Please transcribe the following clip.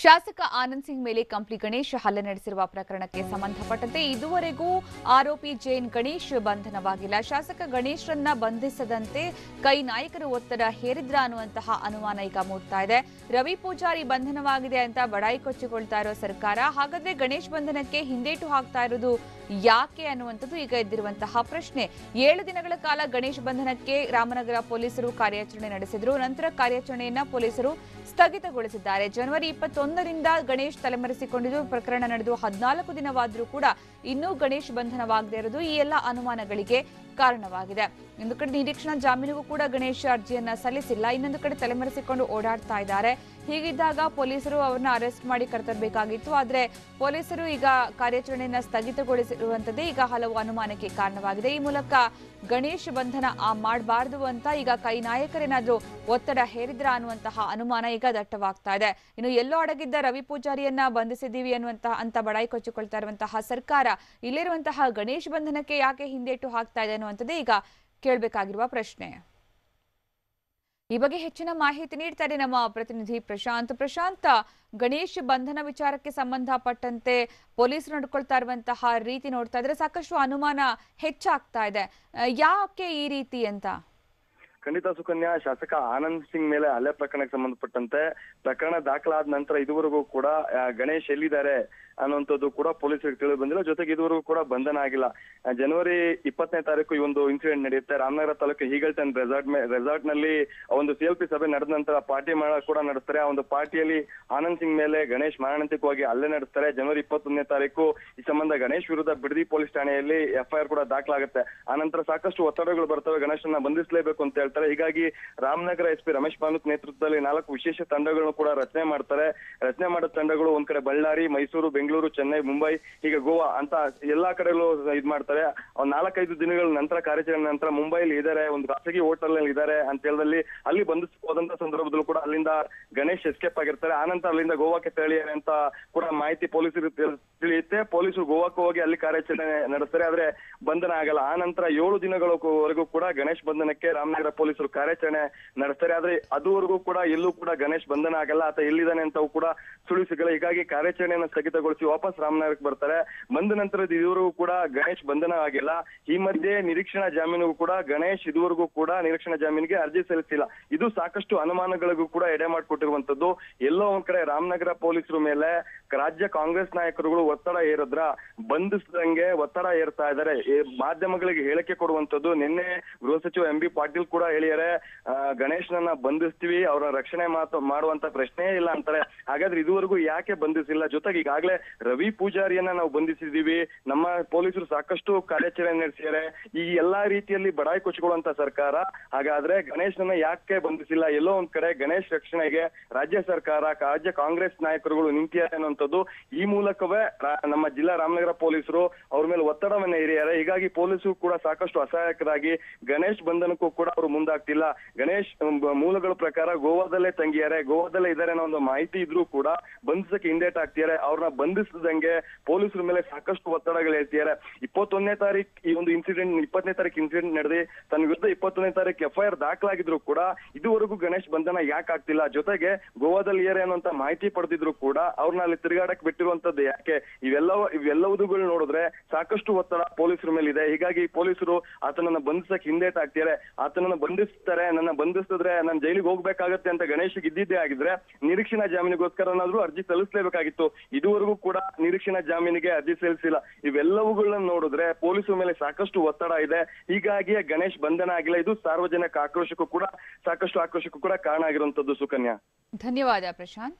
ಶಾಸಕ ಆನಂದ್ ಸಿಂಗ್ ಮೇಲೆ ಕಂಪ್ಲಿ ಗಣೇಶ್ ಹಲ್ಲೆ ನಡೆಸಿರುವ ಪ್ರಕರಣಕ್ಕೆ ಸಂಬಂಧಪಟ್ಟಂತೆ ಇದುವರೆಗೂ ಆರೋಪಿ ಜೈನ್ ಗಣೇಶ್ ಬಂಧನವಾಗಿಲ್ಲ. ಶಾಸಕ ಗಣೇಶ್ರನ್ನ ಬಂಧಿಸದಂತೆ ಕೈ ನಾಯಕರು ಒತ್ತಡ ಹೇರಿದ್ರ ಅನ್ನುವಂತಹ ಅನುಮಾನ ಈಗ ಮೂಡ್ತಾ ಇದೆ. ರವಿ ಪೂಜಾರಿ ಬಂಧನವಾಗಿದೆ ಅಂತ ಬಡಾಯಿ ಕೊಚ್ಚಿಕೊಳ್ತಾ ಇರೋ ಸರ್ಕಾರ, ಹಾಗಾದ್ರೆ ಗಣೇಶ್ ಬಂಧನಕ್ಕೆ ಹಿಂದೇಟು ಹಾಕ್ತಾ ಇರೋದು ಯಾಕೆ ಅನ್ನುವಂಥದ್ದು ಈಗ ಎದ್ದಿರುವಂತಹ ಪ್ರಶ್ನೆ. ಏಳು ದಿನಗಳ ಕಾಲ ಗಣೇಶ್ ಬಂಧನಕ್ಕೆ ರಾಮನಗರ ಪೊಲೀಸರು ಕಾರ್ಯಾಚರಣೆ ನಡೆಸಿದ್ರು, ನಂತರ ಕಾರ್ಯಾಚರಣೆಯನ್ನ ಪೊಲೀಸರು ಸ್ಥಗಿತಗೊಳಿಸಿದ್ದಾರೆ. ಜನವರಿ ಇಪ್ಪತ್ತೊಂದರಿಂದ ಗಣೇಶ್ ತಲೆಮರೆಸಿಕೊಂಡಿದ್ದು, ಪ್ರಕರಣ ನಡೆದು ಹದಿನಾಲ್ಕು ದಿನವಾದರೂ ಕೂಡ ಇನ್ನೂ ಗಣೇಶ್ ಬಂಧನವಾಗದೇ ಇರೋದು ಈ ಎಲ್ಲ ಅನುಮಾನಗಳಿಗೆ ಕಾರಣವಾಗಿದೆ. ಒಂದು ಕಡೆ ನಿರೀಕ್ಷಣಾ ಜಾಮೀನಿಗೂ ಕೂಡ ಗಣೇಶ್ ಅರ್ಜಿಯನ್ನ ಸಲ್ಲಿಸಿಲ್ಲ. ಇನ್ನೊಂದು ಕಡೆ ತಲೆಮರೆಸಿಕೊಂಡು ಓಡಾಡ್ತಾ ಇದ್ದಾರೆ. ಹೀಗಿದ್ದಾಗ ಪೊಲೀಸರು ಅವರನ್ನ ಅರೆಸ್ಟ್ ಮಾಡಿ ಕರೆತರಬೇಕಾಗಿತ್ತು ಆದ್ರೆ ಪೊಲೀಸರು ಈಗ ಕಾರ್ಯಾಚರಣೆಯನ್ನ ಸ್ಥಗಿತಗೊಳಿಸಿರುವಂತದ್ದೇ ಈಗ ಹಲವು ಅನುಮಾನಕ್ಕೆ ಕಾರಣವಾಗಿದೆ. ಈ ಮೂಲಕ ಗಣೇಶ್ ಬಂಧನ ಆ ಮಾಡಬಾರದು ಅಂತ ಈಗ ಕೈ ನಾಯಕರೇನಾದ್ರೂ ಒತ್ತಡ ಹೇರಿದ್ರ ಅನ್ನುವಂತಹ ಅನುಮಾನ ಈಗ ದಟ್ಟವಾಗ್ತಾ ಇದೆ. ಇನ್ನು ಎಲ್ಲೋ ಅಡಗಿದ್ದ ರವಿ ಪೂಜಾರಿಯನ್ನ ಬಂಧಿಸಿದ್ದೀವಿ ಅನ್ನುವಂತಹ ಅಂತ ಬಡಾಯಿ ಕೊಚ್ಚಿಕೊಳ್ತಾ ಇರುವಂತಹ ಸರ್ಕಾರ ಇಲ್ಲಿರುವಂತಹ ಗಣೇಶ್ ಬಂಧನಕ್ಕೆ ಯಾಕೆ ಹಿಂದೇಟು ಹಾಕ್ತಾ ಇದೆ ಅನ್ನುವಂಥದ್ದೇ ಈಗ ಕೇಳಬೇಕಾಗಿರುವ ಪ್ರಶ್ನೆ. ಈ ಬಗ್ಗೆ ಹೆಚ್ಚಿನ ಮಾಹಿತಿ ನೀಡ್ತಾರೆ ನಮ್ಮ ಪ್ರತಿನಿಧಿ ಪ್ರಶಾಂತ್. ಪ್ರಶಾಂತ್, ಗಣೇಶ್ ಬಂಧನ ವಿಚಾರಕ್ಕೆ ಸಂಬಂಧಪಟ್ಟಂತೆ ಪೊಲೀಸರು ನಡ್ಕೊಳ್ತಾ ಇರುವಂತಹ ರೀತಿ ನೋಡ್ತಾ ಇದ್ರೆ ಸಾಕಷ್ಟು ಅನುಮಾನ ಹೆಚ್ಚಾಗ್ತಾ ಇದೆ. ಯಾಕೆ ಈ ರೀತಿ ಅಂತ? ಖಂಡಿತ ಸುಕನ್ಯಾ, ಶಾಸಕ ಆನಂದ್ ಸಿಂಗ್ ಮೇಲೆ ಹಲ್ಲೆ ಪ್ರಕರಣಕ್ಕೆ ಸಂಬಂಧಪಟ್ಟಂತೆ ಪ್ರಕರಣ ದಾಖಲಾದ ನಂತರ ಇದುವರೆಗೂ ಕೂಡ ಗಣೇಶ್ ಎಲ್ಲಿದ್ದಾರೆ ಅನ್ನುವಂಥದ್ದು ಕೂಡ ಪೊಲೀಸರಿಗೆ ತಿಳಿದು ಬಂದಿಲ್ಲ. ಜೊತೆಗೆ ಇದುವರೆಗೂ ಕೂಡ ಬಂಧನ ಆಗಿಲ್ಲ. ಜನವರಿ ಇಪ್ಪತ್ತನೇ ತಾರೀಕು ಈ ಒಂದು ಇನ್ಸಿಡೆಂಟ್ ನಡೆಯುತ್ತೆ. ರಾಮನಗರ ತಾಲೂಕು ಹೀಗಲ್ಟನ್ ರೆಸಾರ್ಟ್ ರೆಸಾರ್ಟ್ನಲ್ಲಿ ಒಂದು ಸಿ ಎಲ್ ಪಿ ಸಭೆ ನಡೆದ ನಂತರ ಪಾರ್ಟಿ ಮಾಡ, ಕೂಡ ನಡೆಸ್ತಾರೆ. ಆ ಒಂದು ಪಾರ್ಟಿಯಲ್ಲಿ ಆನಂದ್ ಸಿಂಗ್ ಮೇಲೆ ಗಣೇಶ್ ಮಾರಣಾಂತಿಕವಾಗಿ ಅಲ್ಲೇ ನಡೆಸ್ತಾರೆ. ಜನವರಿ ಇಪ್ಪತ್ತೊಂದನೇ ತಾರೀಕು ಈ ಸಂಬಂಧ ಗಣೇಶ್ ವಿರುದ್ಧ ಬಿಡದಿ ಪೊಲೀಸ್ ಠಾಣೆಯಲ್ಲಿ ಎಫ್ಐಆರ್ ಕೂಡ ದಾಖಲಾಗುತ್ತೆ. ಆ ನಂತರ ಸಾಕಷ್ಟು ಒತ್ತಡಗಳು ಬರ್ತವೆ. ಗಣೇಶನ್ನ ಬಂಧಿಸಲೇಬೇಕು ಅಂತ ಹೇಳ್ತಾರೆ. ಹೀಗಾಗಿ ರಾಮನಗರ ಎಸ್ ಪಿ ರಮೇಶ್ ಪಾನುತ್ ನೇತೃತ್ವದಲ್ಲಿ ನಾಲ್ಕು ವಿಶೇಷ ತಂಡಗಳನ್ನು ಕೂಡ ರಚನೆ ಮಾಡ್ತಾರೆ. ರಚನೆ ಮಾಡೋ ತಂಡಗಳು ಒಂದ್ ಕಡೆ ಬಳ್ಳಾರಿ, ಮೈಸೂರು, ಬೆಂಗಳೂರು, ಚೆನ್ನೈ, ಮುಂಬೈ, ಹೀಗೆ ಗೋವಾ ಅಂತ ಎಲ್ಲಾ ಕಡೆಗಳು ಇದ್ ಮಾಡ್ತಾರೆ. ನಾಲ್ಕೈದು ದಿನಗಳ ನಂತರ ಕಾರ್ಯಾಚರಣೆ ನಂತರ ಮುಂಬೈಲಿ ಇದ್ದಾರೆ ಒಂದು ಖಾಸಗಿ ಹೋಟೆಲ್ನಲ್ಲಿ ಇದ್ದಾರೆ ಅಂತ ಹೇಳದಲ್ಲಿ ಅಲ್ಲಿ ಬಂಧಿಸಬಹುದಂತ ಸಂದರ್ಭದಲ್ಲೂ ಕೂಡ ಅಲ್ಲಿಂದ ಗಣೇಶ್ ಎಸ್ಕೇಪ್ ಆಗಿರ್ತಾರೆ. ಆನಂತರ ಅಲ್ಲಿಂದ ಗೋವಾಕ್ಕೆ ತೆರಳಿದ್ದಾರೆ ಅಂತ ಕೂಡ ಮಾಹಿತಿ ಪೊಲೀಸರು ತಿಳ್- ತಿಳಿಯುತ್ತೆ. ಪೊಲೀಸರು ಗೋವಾಕ್ಕೆ ಹೋಗಿ ಅಲ್ಲಿ ಕಾರ್ಯಾಚರಣೆ ನಡೆಸ್ತಾರೆ. ಆದ್ರೆ ಬಂಧನ ಆಗಲ್ಲ. ಆ ನಂತರ ಏಳು ದಿನಗಳವರೆಗೂ ಕೂಡ ಗಣೇಶ್ ಬಂಧನಕ್ಕೆ ರಾಮನಗರ ಪೊಲೀಸರು ಕಾರ್ಯಾಚರಣೆ ನಡೆಸ್ತಾರೆ. ಆದ್ರೆ ಅದುವರೆಗೂ ಕೂಡ ಎಲ್ಲೂ ಕೂಡ ಗಣೇಶ್ ಬಂಧನ ಆಗಲ್ಲ ಅಥವಾ ಎಲ್ಲಿದ್ದಾನೆ ಅಂತವು ಕೂಡ ಸುಳಿವು ಸಿಗಲ್ಲ. ಹೀಗಾಗಿ ಕಾರ್ಯಾಚರಣೆಯನ್ನು ಸ್ಥಗಿತಗೊಳಿಸಿ ವಾಪಸ್ ರಾಮನಗರಕ್ಕೆ ಬರ್ತಾರೆ. ಬಂದ ನಂತರದ ಇದುವರೆಗೂ ಕೂಡ ಗಣೇಶ್ ಬಂಧನ ಆಗಿಲ್ಲ. ಈ ಮಧ್ಯೆ ನಿರೀಕ್ಷಣಾ ಜಾಮೀನಿಗೂ ಕೂಡ ಗಣೇಶ್ ಇದುವರೆಗೂ ಕೂಡ ನಿರೀಕ್ಷಣಾ ಜಾಮೀನಿಗೆ ಅರ್ಜಿ ಸಲ್ಲಿಸಿಲ್ಲ. ಇದು ಸಾಕಷ್ಟು ಅನುಮಾನಗಳಿಗೂ ಕೂಡ ಎಡೆ ಮಾಡಿಕೊಟ್ಟಿರುವಂತದ್ದು ಎಲ್ಲೋ ಒಂದ್ ಕಡೆ ರಾಮನಗರ ಪೊಲೀಸರ ಮೇಲೆ ರಾಜ್ಯ ಕಾಂಗ್ರೆಸ್ ನಾಯಕರುಗಳು ಒತ್ತಡ ಏರಿದ್ರ ಬಂಧಿಸದಂಗೆ ಒತ್ತಡ ಏರ್ತಾ ಇದ್ದಾರೆ. ಮಾಧ್ಯಮಗಳಿಗೆ ಹೇಳಿಕೆ ಕೊಡುವಂತದ್ದು ನಿನ್ನೆ ಗೃಹ ಸಚಿವ ಎಂ ಬಿ ಪಾಟೀಲ್ ಕೂಡ ಗಣೇಶನನ್ನ ಗಣೇಶ್ನನ್ನ ಬಂಧಿಸ್ತೀವಿ, ಅವರ ರಕ್ಷಣೆ ಮಾತು ಮಾಡುವಂತ ಪ್ರಶ್ನೆ ಇಲ್ಲ ಅಂತಾರೆ. ಹಾಗಾದ್ರೆ ಇದುವರೆಗೂ ಯಾಕೆ ಬಂಧಿಸಿಲ್ಲ? ಜೊತೆಗೆ ಈಗಾಗಲೇ ರವಿ ಪೂಜಾರಿಯನ್ನ ನಾವು ಬಂಧಿಸಿದೀವಿ ನಮ್ಮ ಪೊಲೀಸರು ಸಾಕಷ್ಟು ಕಾರ್ಯಾಚರಣೆ ನಡೆಸಿದ್ದಾರೆ. ಈ ಎಲ್ಲಾ ರೀತಿಯಲ್ಲಿ ಬಡಾಯಿ ಕೊಚ್ಚಿಕೊಳ್ಳುವಂತ ಸರ್ಕಾರ, ಹಾಗಾದ್ರೆ ಗಣೇಶನನ್ನ ಯಾಕೆ ಬಂಧಿಸಿಲ್ಲ? ಎಲ್ಲೋ ಒಂದ್ ಕಡೆ ಗಣೇಶ್ ರಕ್ಷಣೆಗೆ ರಾಜ್ಯ ಸರ್ಕಾರ ರಾಜ್ಯ ಕಾಂಗ್ರೆಸ್ ನಾಯಕರುಗಳು ನಿಂತಿದ್ದಾರೆ ಅನ್ನುವಂಥದ್ದು, ಈ ಮೂಲಕವೇ ನಮ್ಮ ಜಿಲ್ಲಾ ರಾಮನಗರ ಪೊಲೀಸರು ಅವ್ರ ಮೇಲೆ ಒತ್ತಡವನ್ನ ಹಿರಿಯಾರೆ ಹೀಗಾಗಿ ಪೊಲೀಸರು ಕೂಡ ಸಾಕಷ್ಟು ಅಸಹಾಯಕರಾಗಿ ಗಣೇಶ್ ಬಂಧನಕ್ಕೂ ಕೂಡ ಅವರು ಮುಂದಾಗ್ತಿಲ್ಲ. ಗಣೇಶ್ ಮೂಲಗಳ ಪ್ರಕಾರ ಗೋವಾದಲ್ಲೇ ತಂಗಿಯಾರೆ. ಗೋವಾದಲ್ಲೇ ಇದ್ದಾರೆ ಅನ್ನೋ ಒಂದು ಮಾಹಿತಿ ಇದ್ರೂ ಕೂಡ ಬಂಧಿಸಕ್ಕೆ ಹಿಂದೇಟ್ ಆಗ್ತಿದ್ದಾರೆ ಅವ್ರನ್ನ ಬಂಧಿಸಿದಂಗೆ ಪೊಲೀಸರ ಮೇಲೆ ಸಾಕಷ್ಟು ಒತ್ತಡಗಳು ಹೇಳ್ತಿದ್ದಾರೆ ಇಪ್ಪತ್ತೊಂದನೇ ತಾರೀಕು ಈ ಒಂದು ಇನ್ಸಿಡೆಂಟ್ ಇಪ್ಪತ್ತನೇ ತಾರೀಕು ಇನ್ಸಿಡೆಂಟ್ ನಡೆದಿ, ತನ್ನ ವಿರುದ್ಧ ಇಪ್ಪತ್ತೊಂದನೇ ತಾರೀಕು ಎಫ್ಐಆರ್ ದಾಖಲಾಗಿದ್ರು ಕೂಡ ಇದುವರೆಗೂ ಗಣೇಶ್ ಬಂಧನ ಯಾಕೆ ಆಗ್ತಿಲ್ಲ? ಜೊತೆಗೆ ಗೋವಾದಲ್ಲಿ ಏರೆ ಅನ್ನುವಂತ ಮಾಹಿತಿ ಪಡೆದಿದ್ರು ಕೂಡ ಅವ್ರನ್ನ ಅಲ್ಲಿ ತಿರುಗಾಡಕ್ ಬಿಟ್ಟಿರುವಂತದ್ದು ಯಾಕೆ? ಇವೆಲ್ಲವ ಇವೆಲ್ಲವುದುಗಳು ನೋಡಿದ್ರೆ ಸಾಕಷ್ಟು ಒತ್ತಡ ಪೊಲೀಸರ ಮೇಲೆ ಇದೆ ಹೀಗಾಗಿ ಪೊಲೀಸರು ಆತನನ್ನ ಬಂಧಿಸಕ್ ಹಿಂದೇಟ್ ಆಗ್ತಿದ್ದಾರೆ ಆತನನ್ನ ಬಂಧಿಸ್ತಾರೆ, ನನ್ನ ಬಂಧಿಸಿದ್ರೆ ನಾನು ಜೈಲಿಗೆ ಹೋಗ್ಬೇಕಾಗತ್ತೆ ಅಂತ ಗಣೇಶ್ಗೆ ಇದ್ದಿದ್ದೇ ಆಗಿದ್ರೆ ನಿರೀಕ್ಷಣಾ ಜಾಮೀನಿಗೋಸ್ಕರನಾದ್ರೂ ಅರ್ಜಿ ಸಲ್ಲಿಸಲೇಬೇಕಾಗಿತ್ತು. ಇದುವರೆಗೂ ಕೂಡ ನಿರೀಕ್ಷಣಾ ಜಾಮೀನಿಗೆ ಅರ್ಜಿ ಸಲ್ಲಿಸಿಲ್ಲ. ಇವೆಲ್ಲವುಗಳನ್ನ ನೋಡಿದ್ರೆ ಪೊಲೀಸರ ಮೇಲೆ ಸಾಕಷ್ಟು ಒತ್ತಡ ಇದೆ. ಹೀಗಾಗಿಯೇ ಗಣೇಶ್ ಬಂಧನ ಆಗಿಲ್ಲ. ಇದು ಸಾರ್ವಜನಿಕ ಆಕ್ರೋಶಕ್ಕೂ ಕೂಡ, ಸಾಕಷ್ಟು ಆಕ್ರೋಶಕ್ಕೂ ಕೂಡ ಕಾರಣ ಆಗಿರುವಂತದ್ದು ಸುಕನ್ಯಾ. ಧನ್ಯವಾದ ಪ್ರಶಾಂತ್.